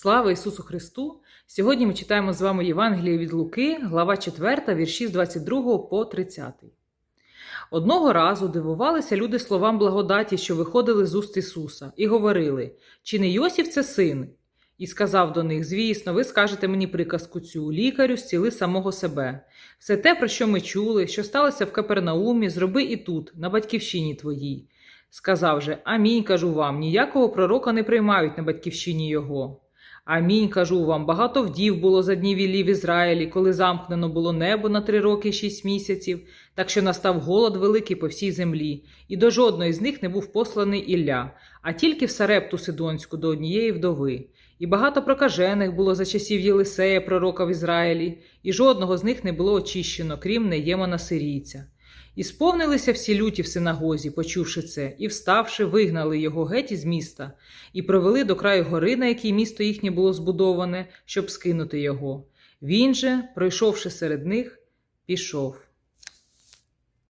Слава Ісусу Христу! Сьогодні ми читаємо з вами Євангеліє від Луки, глава 4, вірші з 22 по 30. Одного разу дивувалися люди словам благодаті, що виходили з уст Ісуса, і говорили: Чи не Йосів це син? І сказав до них: Звісно, ви скажете мені приказку цю, лікарю, зціли самого себе. Все те, про що ми чули, що сталося в Капернаумі, зроби і тут, на батьківщині твоїй. Сказав же: Амінь, кажу вам, ніякого пророка не приймають на батьківщині його. Амінь, кажу вам, багато вдів було за днів Іллі в Ізраїлі, коли замкнено було небо на три роки шість місяців, так що настав голод великий по всій землі, і до жодної з них не був посланий Ілля, а тільки в Сарепту Сидонську до однієї вдови. І багато прокажених було за часів Єлисея, пророка в Ізраїлі, і жодного з них не було очищено, крім Неємана сирійця. І сповнилися всі люті в синагозі, почувши це, і, вставши, вигнали його геть із міста, і провели до краю гори, на якій місто їхнє було збудоване, щоб скинути його. Він же, пройшовши серед них, пішов.